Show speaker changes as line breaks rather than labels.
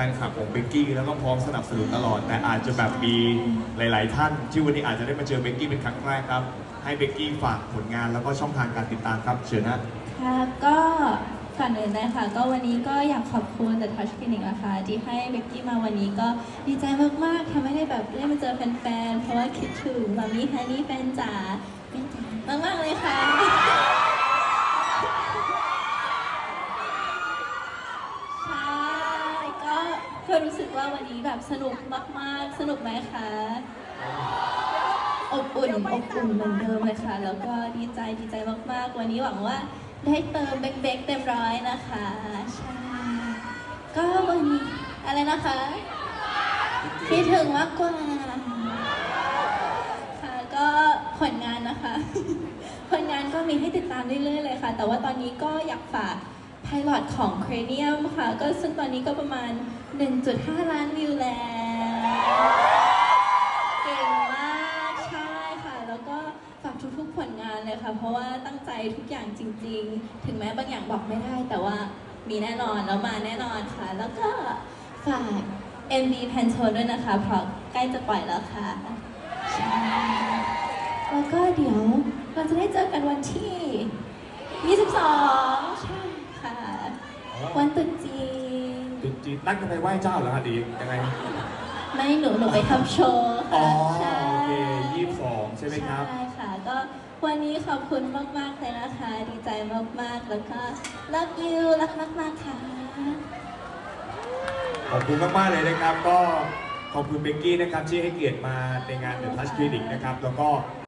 ฟนคลับของเบกกี้แล้วก็พร้อมสนับสนุนตลอด แต่อาจจะแบบมีหลาย ๆ ท่านที่วันนี้อาจจะได้มาเจอเบกกี้เป็นครั้งแรกครับ ให้เบกกี้ฝากผลงานแล้วก็ช่องทางการติดตามครับ เชิญนะ
ค่ะก็ก่อนอื่นนะคะก็วันนี้ก็อยากขอบคุณ The Touch Clinic นะคะที่ให้เบกกี้มาวันนี้ก็ดีใจมาก ๆทำให้ได้แบบได้มาเจอแฟน ๆ เพราะว่าคิดถึงมามี่ฮันนี่แฟนจ๋าแฟนจ๋ามาก ๆ เลยค่ะ ใช่ก็ก็ รู้สึกว่าวันนี้แบบสนุกมากๆ สนุกไหมคะ อบอุ่นอบอุ่นเหมือนเดิมเลยค่ะ แล้วก็ดีใจดีใจมากๆ วันนี้หวังว่าได้เติมเบกเต็มร้อยนะคะใช่ก็วันนี้อะไรนะคะคิดถึงมากกว่าค่ะก็ผลงานนะคะ ผลงานก็มีให้ติดตามเรื่อยๆเลยค่ะ แต่ว่าตอนนี้ก็อยากฝาก ไพลอตของ Cranium ค่ะ ก็ซึ่งตอนนี้ก็ประมาณ 1.5 ล้านวิวแล้ว เก่งมากใช่ค่ะ แล้วก็ฝากทุกๆผลงานเลยค่ะ เพราะว่าตั้งใจทุกอย่างจริง ๆ ถึงแม้บางอย่างบอกไม่ได้แต่ว่ามีแน่นอนแล้วมาแน่นอนค่ะ แล้วก็ฝาก MV p a n t o ด้วยนะคะ เพราะใกล้จะปล่อยแล้วค่ะใช่แล้วก็เดี๋ยวเราจะได้เจอกันวันที่ 22 ใช่ค่ะ วันตรุษจีน
จุดจีนนั่งกันไปไหว้เจ้าเหรอฮะดียังไง
ไม่หนูหนูไปทำโชว์
อ๋อ
ค่ะใช่
โอเคยี่สิบสองใช่ไหมครับ
ใช่ค่ะ ก็วันนี้ขอบคุณมาก ๆ เลยนะคะ ดีใจมาก ๆ แล้วก็ love you รักมาก ๆ ค่ะ
ขอบคุณมากๆเลยนะครับ ก็ขอบคุณเบกกี้นะครับที่ให้เกียรติมาในงาน The Touch Clinic นะครับ แล้วก็